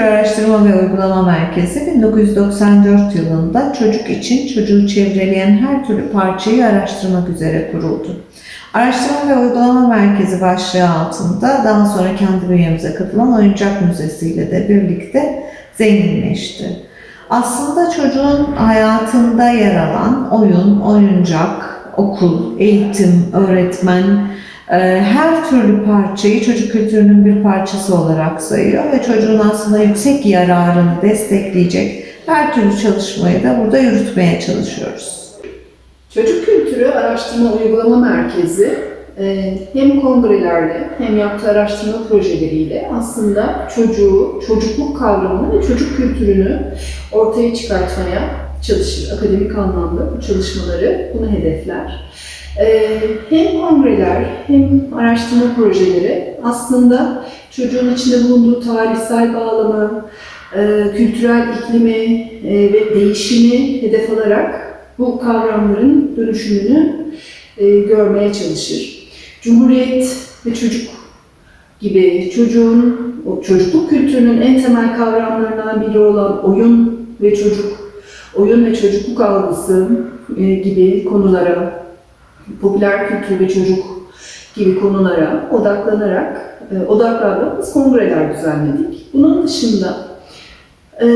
Araştırma ve Uygulama Merkezi 1994 yılında çocuk için çocuğu çevreleyen her türlü parçayı araştırmak üzere kuruldu. Araştırma ve Uygulama Merkezi başlığı altında daha sonra kendi bünyemize katılan Oyuncak Müzesi ile de birlikte zenginleşti. Aslında çocuğun hayatında yer alan oyun, oyuncak, okul, eğitim, öğretmen, her türlü parçayı çocuk kültürünün bir parçası olarak sayıyor ve çocuğun aslında yüksek yararını destekleyecek her türlü çalışmayı da burada yürütmeye çalışıyoruz. Çocuk Kültürü Araştırma Uygulama Merkezi e, hem kongrelerle hem yaptığı araştırma projeleriyle aslında çocuğu, çocukluk kavramını ve çocuk kültürünü ortaya çıkartmaya çalışır. Akademik anlamda bu çalışmaları bunu hedefler. E, Hem kongreler hem araştırma projeleri aslında çocuğun içinde bulunduğu tarihsel bağlamı, e, kültürel iklimi e, ve değişimi hedef alarak bu kavramların dönüşümünü e, görmeye çalışır. Cumhuriyet ve çocuk gibi çocuğun, o çocukluk kültürünün en temel kavramlarından biri olan oyun ve çocuk, oyun ve çocukluk algısı gibi konulara, popüler kültür ve çocuk gibi konulara odaklanarak, e, odaklandığımız kongreler düzenledik. Bunun dışında e,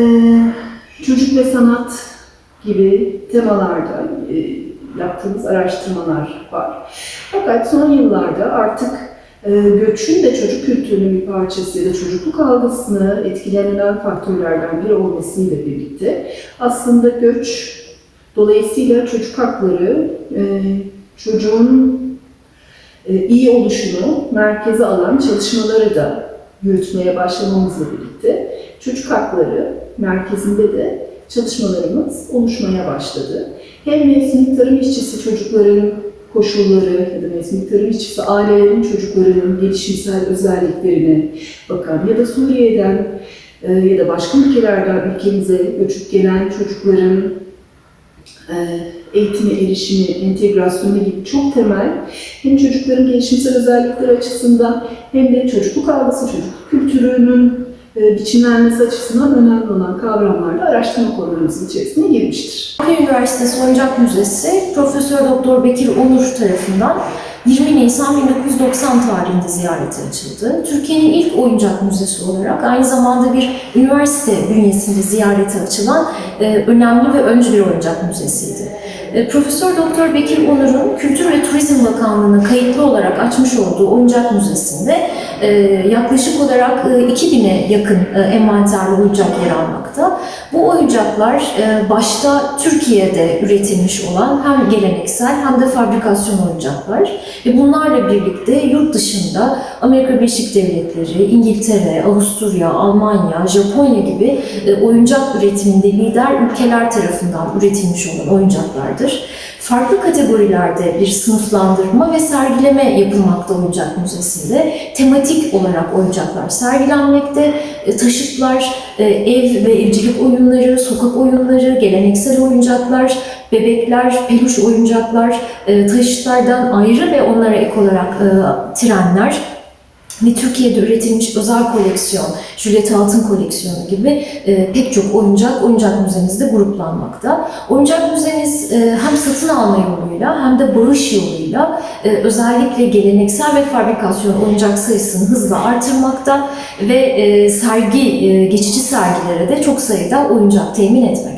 çocuk ve sanat gibi temalarda e, yaptığımız araştırmalar var. Fakat son yıllarda artık e, göçün de çocuk kültürünün bir parçası ya da çocukluk algısını etkileyen önemli faktörlerden biri olmasıyla birlikte aslında göç dolayısıyla çocuk hakları e, çocuğun e, iyi oluşunu merkeze alan çalışmaları da yürütmeye başlamamızla birlikte çocuk hakları merkezinde de çalışmalarımız oluşmaya başladı. Hem mevsimlik tarım işçisi çocukların koşulları ya da mevsimlik tarım işçisi ailelerin çocuklarının gelişimsel özelliklerine bakan ya da Suriye'den e, ya da başka ülkelerden ülkemize göçüp gelen çocukların eğitime erişimi, entegrasyonu gibi çok temel hem çocukların gelişimsel özellikleri açısından hem de çocukluk algısı, çocukluk kültürünün e, biçimlenmesi açısından önemli olan kavramlar da araştırma konularımızın içerisine girmiştir. Üniversitesi Oyuncak Müzesi Profesör Doktor Bekir Onur tarafından 20 Nisan 1990 tarihinde ziyarete açıldı. Türkiye'nin ilk oyuncak müzesi olarak aynı zamanda bir üniversite bünyesinde ziyarete açılan e, önemli ve öncü bir oyuncak müzesiydi. E, Profesör Doktor Bekir Onur'un Kültür ve Turizm Bakanlığı'nın kayıtlı olarak açmış olduğu oyuncak müzesinde e, yaklaşık olarak e, 2000'e yakın e, envanterli oyuncak yer almakta. Bu oyuncaklar başta Türkiye'de üretilmiş olan hem geleneksel hem de fabrikasyon oyuncaklar. Ve bunlarla birlikte yurt dışında Amerika Birleşik Devletleri, İngiltere, Avusturya, Almanya, Japonya gibi oyuncak üretiminde lider ülkeler tarafından üretilmiş olan oyuncaklardır. Farklı kategorilerde bir sınıflandırma ve sergileme yapılmakta oyuncak müzesinde. Tematik olarak oyuncaklar sergilenmekte. E, Taşıtlar, e, ev ve evcilik oyunları, sokak oyunları, geleneksel oyuncaklar, bebekler, peluş oyuncaklar, e, taşıtlardan ayrı ve onlara ek olarak trenler ve Türkiye'de üretilmiş özel koleksiyon, Juliet Altın koleksiyonu gibi e, pek çok oyuncak oyuncak müzemizde gruplanmakta. Oyuncak müzemiz e, hem satın alma yoluyla hem de bağış yoluyla e, özellikle geleneksel ve fabrikasyon oyuncak sayısını hızla artırmakta ve e, sergi, e, geçici sergilere de çok sayıda oyuncak temin etmekte.